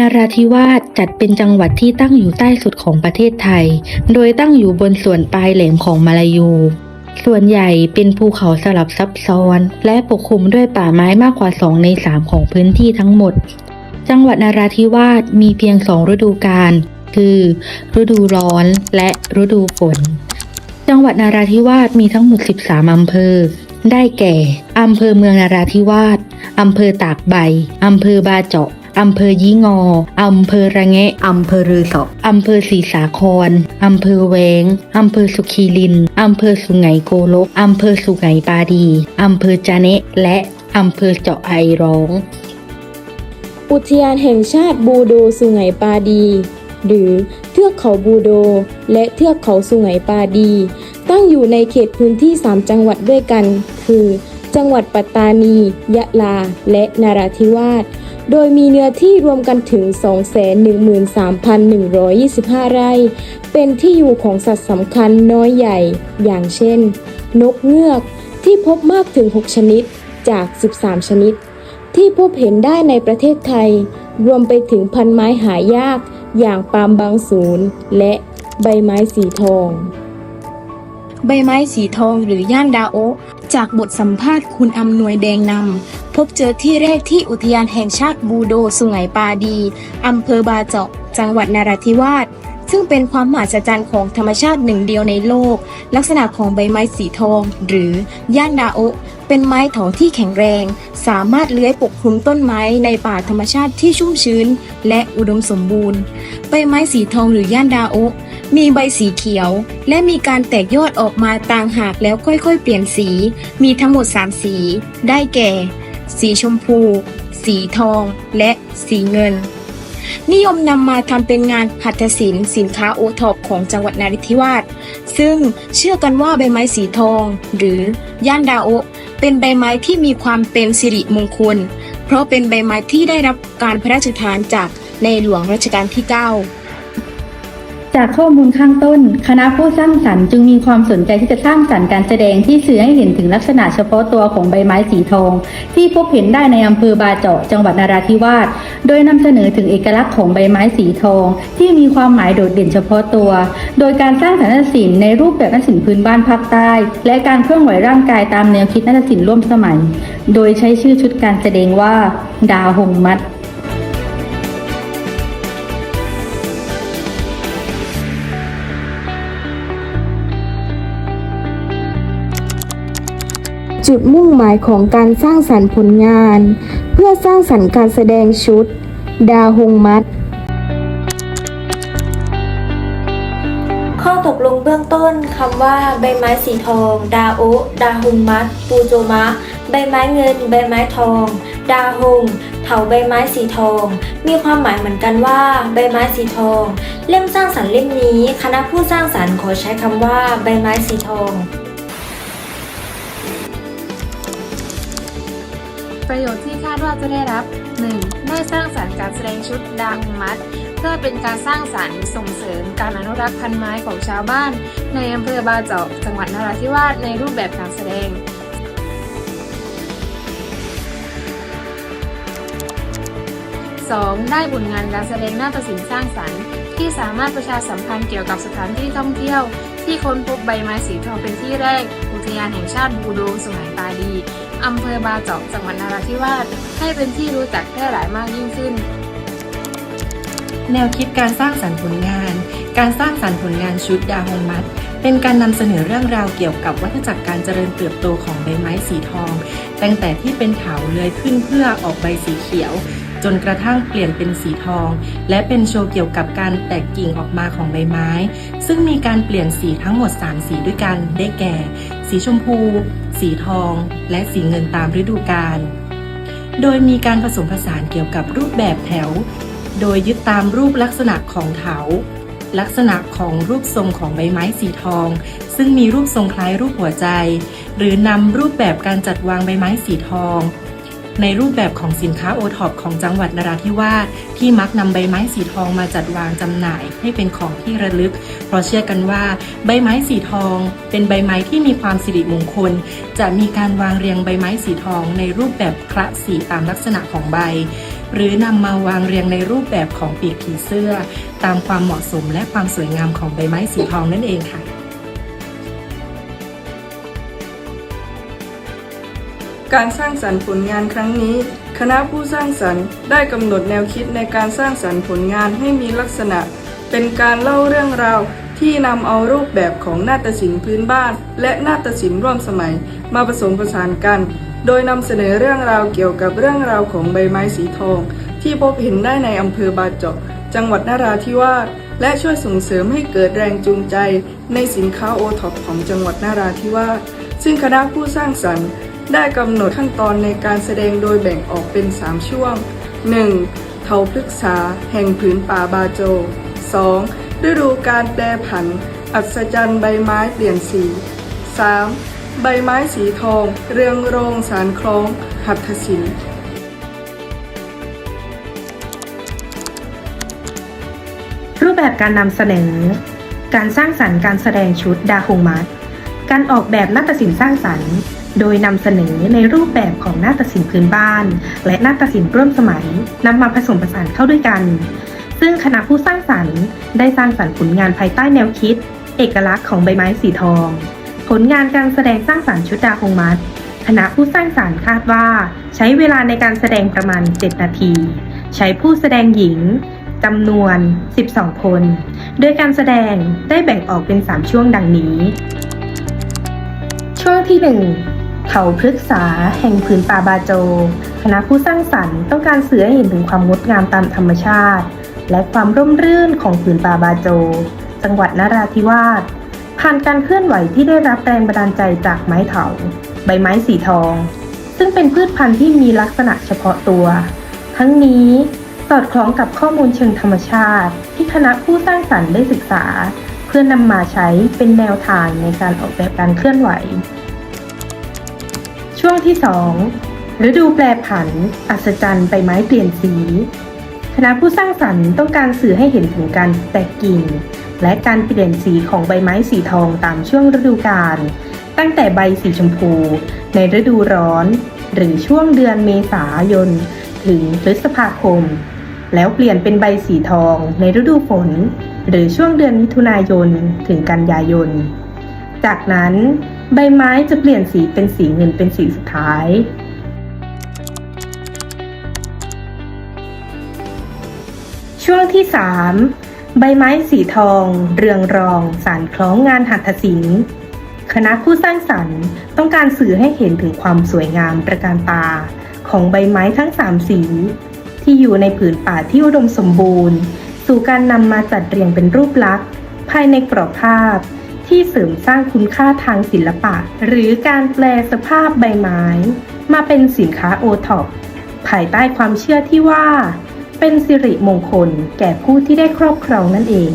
นราธิวาสจัดเป็นจังหวัดที่ตั้งอยู่ใต้สุดของประเทศไทย โดยตั้งอยู่บนส่วนปลายแหลมของมาลายู ส่วนใหญ่เป็นภูเขาสลับซับซ้อน และปกคลุมด้วยป่าไม้มากกว่า 2 ใน 3 ของพื้นที่ทั้งหมด จังหวัดนราธิวาสมีเพียงสองฤดูกาล คือ ฤดูร้อนและฤดูฝน จังหวัดนาราธิวาสมีทั้งหมด 13 อำเภอ ได้แก่ อำเภอเมืองนาราธิวาส อำเภอตากใบ อำเภอบาเจาะ อำเภอยี่งอ อำเภอระแงะ อำเภอรือสออำเภอศรีสาคร อำเภอแวง อำเภอสุขีริน อำเภอสุไหงโกลก อำเภอสุไหงปาดี อำเภอจาเนะและอำเภอเจาะไอร้อง อุทยานแห่งชาติบูโดสุไหงปาดี หรือเทือกเขาบูโด และเทือกเขาสุไหงปาดี ตั้งอยู่ในเขตพื้นที่ 3 จังหวัดด้วยกัน คือ จังหวัดปัตตานี ยะลา และนาราธิวาส โดยมีเนื้อที่รวมกันถึง 213,125 ไร่ เป็นที่อยู่ของสัตว์สำคัญน้อยใหญ่ อย่างเช่น นกเงือกที่พบมากถึง 6 ชนิดจาก 13 ชนิด ที่พบเห็นได้ในประเทศไทย รวมไปถึงพันไม้หายาก อย่างปาล์มบางสูนและใบไม้สีทอง ใบไม้สีทองหรือย่านดาโอ จากบทสัมภาษณ์คุณอำนวยแดงนำ พบเจอที่แรกที่อุทยานแห่งชาติบูโดสุไหงปาดีอำเภอบาเจาะ จังหวัดนาราธิวาสซึ่งเป็นความมหัศจรรย์ของธรรมชาติหนึ่งเดียวในโลก ลักษณะของใบไม้สีทอง หรือย่านดาโอ เป็นไม้เถาที่แข็งแรง สามารถเลื้อยปกคลุมต้นไม้ในป่าธรรมชาติที่ชุ่มชื้น และอุดมสมบูรณ์ ใบไม้สีทองหรือย่านดาโอ มีใบสีเขียว และมีการแตกยอดออกมาต่างหากแล้วค่อยๆ เปลี่ยนสี มีทั้งหมด 3 สี ได้แก่ สีชมพู สีทอง และสีเงิน นิยมนำมาทำเป็นงานหัตถศิลป์สินค้าโอท็อปของจังหวัดนาริธิวาสซึ่งเชื่อกันว่าใบไม้สีทอง หรือย่านดาโอเป็นใบไม้ที่มีความเป็นสิริมงคล เพราะเป็นใบไม้ที่ได้รับการพระราชทานจากในหลวงรัชกาลที่ 9 จากข้อมูลข้างต้น คณะผู้สร้างสรรค์จึงมีความสนใจที่จะสร้างสรรค์การแสดงที่สื่อให้เห็นถึงลักษณะเฉพาะตัวของใบไม้สีทอง ที่พบเห็นได้ในอำเภอบาเจาะจังหวัดนาราธิวาสโดยนำเสนอถึงเอกลักษณ์ของใบไม้สีทอง ที่มีความหมายโดดเด่นเฉพาะตัว โดยการสร้างสรรค์ศิลป์ในรูปแบบนักศิลป์พื้นบ้านภาคใต้ และการเคลื่อนไหวร่างกายตามแนวคิดนักศิลป์ร่วมสมัย โดยใช้ชื่อชุดการแสดงว่า ดาหงมัด จุดมุ่งหมายของการสร้างสรรค์ผลงาน เพื่อสร้างสรรค์การแสดงชุด ดาฮงมัด ข้อตกลงเบื้องต้นคำว่า ใบไม้สีทอง ดาโอดาฮุงมัด ปูโจมะ ใบไม้เงิน ใบไม้ทอง ดาฮงเถาใบไม้สีทอง มีความหมายเหมือนกันว่า ใบไม้สีทอง เล่มสร้างสรรค์เล่มนี้ คณะผู้สร้างสรรค์ขอใช้คำว่า ใบไม้สีทอง ประโยชน์ที่คาดว่าจะได้รับ 1. ได้สร้างสรรค์การแสดงชุดดังมัด เพื่อเป็นการสร้างสรรค์ส่งเสริมการอนุรักษ์พันไม้ของชาวบ้าน ในอำเภอบาเจาะจังหวัดนราธิวาสในรูปแบบการแสดง 2. ได้ผลงานการแสดงหน้าประสินสร้างสรรค์ที่สามารถประชาสัมพันธ์เกี่ยวกับสถานที่ท่องเที่ยว ที่ค้นพบใบไม้สีทองเป็นที่แรก อุทยานแห่งชาติบูโดสุไหงปาดี อำเภอบาเจาะจังหวัดนราธิวาสให้เป็นที่รู้จักแพร่หลายมากยิ่งขึ้น แนวคิดการสร้างสรรค์ผลงาน การสร้างสรรค์ผลงานชุดดาฮงมัด เป็นการนำเสนอเรื่องราวเกี่ยวกับวัฏจักรการเจริญเติบโตของใบไม้สีทอง ตั้งแต่ที่เป็นเถาเลื้อยขึ้นเพื่อออกใบสีเขียว จนกระทั่งเปลี่ยนเป็นสีทอง และเป็นโชว์เกี่ยวกับการแตกกิ่งออกมาของใบไม้ ซึ่งมีการเปลี่ยนสีทั้งหมด 3 สีด้วยกันได้แก่ สีชมพู สีทอง และสีเงินตามฤดูกาล โดยมีการผสมผสานเกี่ยวกับรูปแบบแถว โดยยึดตามรูปลักษณะของเถา ลักษณะของรูปทรงของใบไม้สีทอง ซึ่งมีรูปทรงคล้ายรูปหัวใจ หรือนำรูปแบบการจัดวางใบไม้สีทอง ในรูปแบบของสินค้าโอท็อปของจังหวัดนราธิวาสที่มักนำใบไม้สีทองมาจัดวางจำหน่ายให้เป็นของที่ระลึก เพราะเชื่อกันว่าใบไม้สีทอง เป็นใบไม้ที่มีความสิริมงคล จะมีการวางเรียงใบไม้สีทองในรูปแบบคละสีตามลักษณะของใบ หรือนำมาวางเรียงในรูปแบบของปีกผีเสื้อ ตามความเหมาะสมและความสวยงามของใบไม้สีทองนั่นเองค่ะ การสร้างสรรค์ผลงานครั้งนี้ คณะผู้สร้างสรรค์ได้กำหนดแนวคิดในการสร้างสรรค์ผลงานให้มีลักษณะ เป็นการเล่าเรื่องราวที่นำเอารูปแบบของนาฏศิลป์พื้นบ้าน และนาฏศิลป์ร่วมสมัย มาผสมผสานกัน โดยนำเสนอเรื่องราวเกี่ยวกับเรื่องราวของใบไม้สีทอง ที่พบเห็นได้ในอำเภอบาเจาะจังหวัดนราธิวาสและช่วยส่งเสริมให้เกิดแรงจูงใจ ในสินค้าโอท็อปของจังหวัดนราธิวาสซึ่งคณะผู้สร้างสรรค์ ได้กำหนดขั้นตอนในการแสดงโดยแบ่งออกเป็น 3 ช่วง 1. เถาพฤกษา แห่งผืนป่าบาโจ 2. ฤดูการแปรผัน อัศจรรย์ใบไม้เปลี่ยนสี 3. ใบไม้สีทอง เรืองโรงสารคล้อง หัตถศิลป์รูปแบบการนำเสนอ การสร้างสรรค์การแสดงชุดดาฮงมัด การออกแบบนาฏศิลป์สร้างสรรค์ โดยนำเสนอในรูปแบบของนาฏศิลป์พื้นบ้าน และนาฏศิลป์ร่วมสมัยนำมาผสมผสานเข้าด้วยกัน ซึ่งคณะผู้สร้างสรรค์ ได้สร้างสรรค์ผลงานภายใต้แนวคิด เอกลักษณ์ของใบไม้สีทอง ผลงานการแสดงสร้างสรรค์ชุดดาฮงมัดคณะผู้สร้างสรรค์คาดว่า ใช้เวลาในการแสดงประมาณ 7 นาที ใช้ผู้แสดงหญิงจำนวน 12 คน โดยการแสดงได้แบ่งออกเป็น 3 ช่วงดังนี้ ช่วงที่ 1 เขาพฤกษา แห่งผืนป่าบาโจ คณะผู้สร้างสรรค์ต้องการสื่อให้เห็นถึงความงดงามตามธรรมชาติ และความร่มรื่นของผืนป่าบาโจ จังหวัดนราธิวาสผ่านการเคลื่อนไหวที่ได้รับแรงบันดาลใจจากไม้เถา ใบไม้สีทอง ซึ่งเป็นพืชพันธุ์ที่มีลักษณะเฉพาะตัว ทั้งนี้สอดคล้องกับข้อมูลเชิงธรรมชาติ ที่คณะผู้สร้างสรรค์ได้ศึกษา เพื่อนำมาใช้เป็นแนวทางในการออกแบบการเคลื่อนไหว ช่วงที่ 2 ฤดูแปรผัน อัศจรรย์ใบไม้เปลี่ยนสี คณะผู้สร้างสรรค์ต้องการสื่อให้เห็นถึงการแตกกิ่ง และการเปลี่ยนสีของใบไม้สีทองตามช่วงฤดูกาล ตั้งแต่ใบสีชมพู ในฤดูร้อน หรือช่วงเดือนเมษายน ถึงพฤษภาคม แล้วเปลี่ยนเป็นใบสีทองในฤดูฝน หรือช่วงเดือนมิถุนายนถึงกันยายน จากนั้น ใบไม้จะเปลี่ยนสีเป็นสีเงินเป็นสีสุดท้าย ช่วงที่ 3 ใบไม้สีทอง เรืองรอง สารคล้องงานหัตถศิลป์คณะผู้สร้างสรรค์ต้องการสื่อให้เห็นถึงความสวยงามประการตา ของใบไม้ทั้ง 3 สี ที่อยู่ในผืนป่าที่อุดมสมบูรณ์ สู่การนำมาจัดเรียงเป็นรูปลักษณ์ ภายในกรอบภาพ ที่เสริมสร้างคุณค่าทางศิลปะ หรือการแปลสภาพใบไม้ มาเป็นสินค้าโอท็อปภายใต้ความเชื่อที่ว่า เป็นสิริมงคลแก่ผู้ที่ได้ครอบครองนั่นเอง